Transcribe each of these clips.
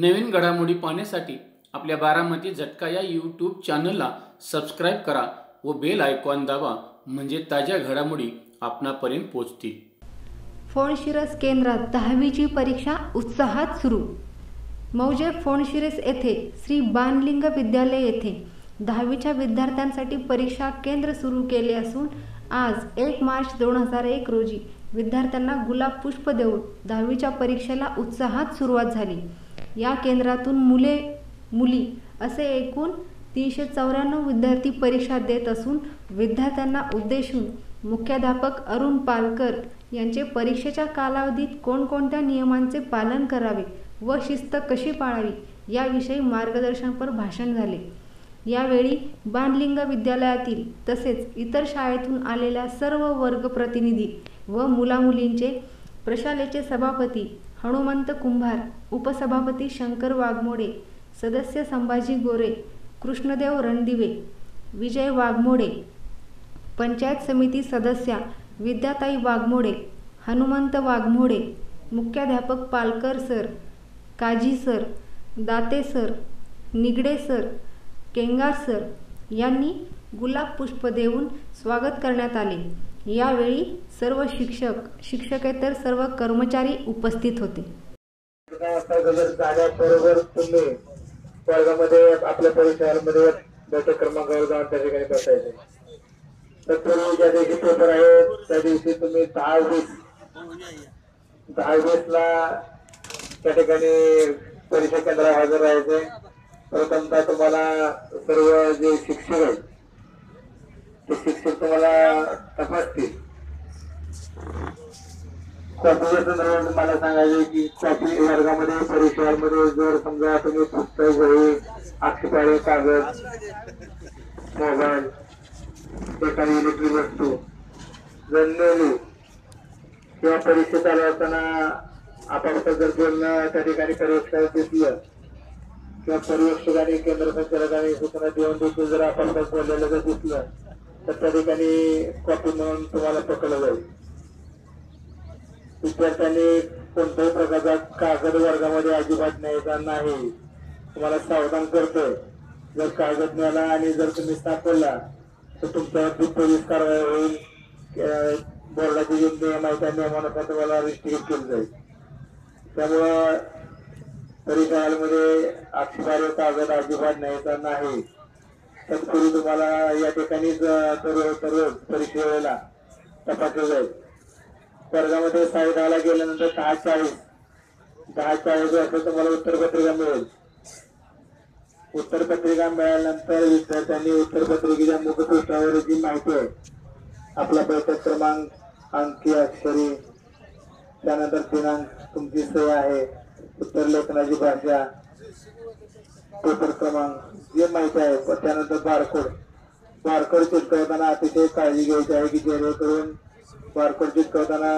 नवीन घडामोडी पाहण्यासाठी आपल्या बारामती झटका या यूट्यूब चॅनलला सबस्क्राईब करा व बेल आयकॉन दाबा म्हणजे ताज्या घडामोडी आपणापर्यंत पोहोचतील. फोणशिरस केंद्रात दहावीची परीक्षा उत्साहात सुरू. मौजे फोणशिरस येथे श्री बाणलिंग विद्यालय येथे. दहावीच्या विद्यार्थ्यांसाठी परीक्षा केंद्र सुरू केले असून आज एक मार्च दोन हजार एक रोजी विद्यार्थ्यांना गुलाब पुष्प देऊन दहावीच्या परीक्षेला उत्साहात सुरुवात झाली. या केंद्रातून मुले मुली असे एकूण तीनशे चौऱ्याण्णव विद्यार्थी परीक्षा देत असून विद्यार्थ्यांना उद्देशून मुख्याध्यापक अरुण पालकर यांचे परीक्षेच्या कालावधीत कोणकोणत्या नियमांचे पालन करावे व शिस्त कशी पाळावी याविषयी मार्गदर्शनपर भाषण झाले. यावेळी बाणलिंग विद्यालयातील तसेच इतर शाळेतून आलेल्या सर्व वर्ग प्रतिनिधी व मुलामुलींचे प्रशालेचे सभापती हनुमंत कुंभार उपसभापती शंकर वाघमोडे सदस्य संभाजी गोरे कृष्णदेव रणदिवे विजय वाघमोडे पंचायत समिती सदस्या विद्याताई वाघमोडे हनुमंत वाघमोडे मुख्याध्यापक Palkar sir Kazi sir Date sir Nigade sir Kengar sir यांनी गुलाब पुष्प देऊन स्वागत करण्यात आले. यावेळी सर्व शिक्षक शिक्षकेतर सर्व कर्मचारी उपस्थित होते. जाण्याबरोबर तुम्ही वर्गामध्ये आपल्या परिसरामध्ये बैठक क्रमांक जाऊन त्या ठिकाणी बसायचे तत्पूर्वी ज्या दिवशी पेपर आहे त्या दिवशी तुम्ही दहा वीस दहा वीस ला त्या ठिकाणी परीक्षा केंद्रावर हजर राहायचे. प्रथमतः तुम्हाला सर्व जे शिक्षक आहेत शिक्षक तुम्हाला तपासतील संदर्भात मला सांगायचे की कॉपी वर्गामध्ये परिसरामध्ये जर समजा तुम्ही पुस्तक वही आक्षेपाळे कागद मोबाईल एखादी इलेक्ट्रिक वस्तू जर नेली किंवा परीक्षा चालू असताना आपापसात जर बोलणं त्या ठिकाणी परीक्षा दिसलं किंवा पर्यवेक्षकांनी केंद्र संचालकाने सूचना देऊन देखील जर आपापसात बोललेलं जर दिसलं तर त्या ठिकाणी कॉपी म्हणून तुम्हाला पकडलं जाईल. विद्यार्थ्यांनी कोणत्याही प्रकारचा कागद वर्गामध्ये अजिबात न्यायचा नाही. तुम्हाला सावधान करतोय. जर कागद मिळाला आणि जर तुम्ही सापडला तर तुमच्यावरती पोलीस कारवाई होईल. बोर्डाचे जे नियम आहे त्या नियमानुसार तुम्हाला रिस्ट्रिक्ट केलं जाईल. त्यामुळं परीक्षामध्ये आक्षेपार्ह कागद अजिबात न्यायचा नाही. तत्पूर्वी तुम्हाला या ठिकाणी सर्व सर्व परीक्षेला तपासलं जाईल वर्गामध्ये साडे दहाला गेल्यानंतर दहा चाळीस दहा चाळीस असं तुम्हाला उत्तरपत्रिका मिळेल. उत्तरपत्रिका मिळाल्यानंतर विद्यार्थ्यांनी उत्तरपत्रिकेच्या मुखपृष्ठावर जी माहिती आहे. आपला बैठक क्रमांक अंकी अक्षरी त्यानंतर दिनांक तुमची सही आहे उत्तर लेखनाची भाषा पेपर क्रमांक. जे माहिती आहे त्यानंतर बारकोड. बारकोड चिटकवताना अतिशय काळजी घ्यायची आहे की जेणेकरून बारकोड चिटकवताना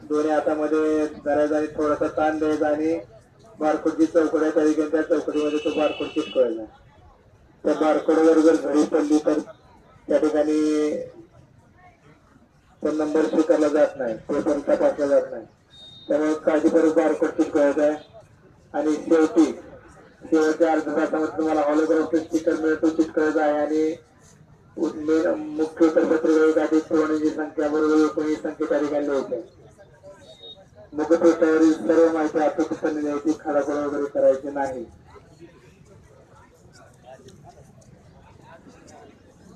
दोन्ही हातामध्ये धरायचा आणि थोडासा ताण द्यायचा आणि बारकोडची चौकड्या त्या ठिकाणी त्या चौकडीमध्ये तो बारकोड चिटकवायचा त्या बारकोडवर जर घडी पडली तर त्या ठिकाणी तो नंबर स्वीकारला जात नाही पेपर तपासला जात नाही. त्यामुळे काळजीपूर्वक बारकोड चिटकवायचा आहे. आणि शेवटी शेवटच्या अर्ध्या तासामध्ये तुम्हाला हॉलोग्राफचं स्टिकर मिळतो चिटकवायचा आहे आणि मुख्य उत्तरपत्रिका एक पुरवण्याची संख्या बरोबर एकोणीस संख्या त्या होते. मुखपृष्ठावरील सर्व माहिती अचूकपणे द्यायची खडाखोड वगैरे करायची नाही.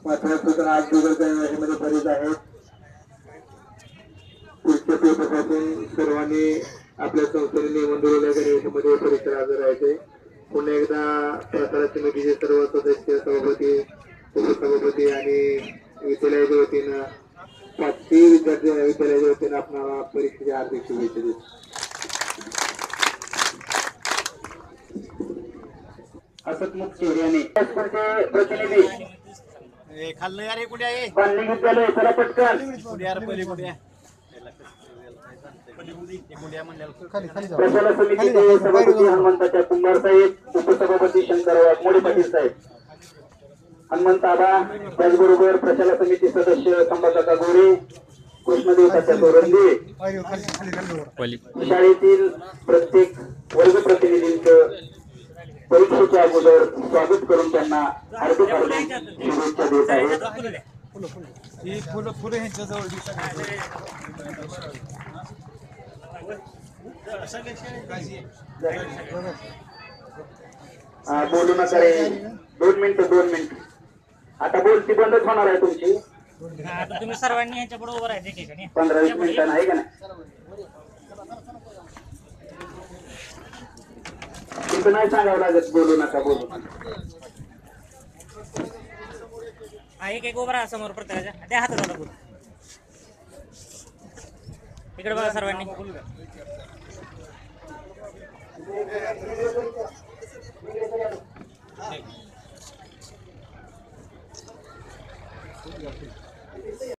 मात्र सूचना आज गुगल भाषेमध्ये बरीच आहेत. पुढच्या पेपरसाठी सर्वांनी आपल्या संस्थेने नियमन दिलेल्या गणवेशामध्ये परीक्षा हजर राहायचे पुन्हा एकदा प्रसार समितीचे सर्व सदस्य सभापती उपसभापती आणि विद्यालयाच्या वतीनं पाचही विद्यार्थी विद्यालयाच्या वतीनं आपणाला परीक्षेच्या हार्दिक शुभेच्छा देतो. हसतमुख चेहऱ्याने प्रतिनिधी. खाल्लं यार कुठे आहे? विद्यालय चला पटकन. कुठे यार पहिले कुठे प्रशाला समितीचे सभापती हनुमंताच्या कुंभार साहेब उपसभापती शंकर वाघमोडे पाटील साहेब. हनुमंत आबा त्याचबरोबर प्रशाला समिती सदस्य संभाकाका गोरे शाळेतील प्रत्येक वर्ग प्रतिनिधींचं परीक्षेच्या अगोदर स्वागत करून त्यांना हार्दिक हार्दिक शुभेच्छा देत आहेत. ही फुलं फुलं बोलू नका रे दोन मिनिटं दोन मिनिट. आता बोलती बंदच होणार आहे तुमची. आता तुम्ही सर्वांनी यांच्या पुढे उभं राहायचं एकेकाने पंधरा वीस मिनिटांना आहे का नाही? तिथं नाही सांगावं लागत बोलू नका बोलू नका. एक एक उभं राहा समोर प्रत्येकाच्या. त्या हातात बोल. इकडे बघा सर्वांनी.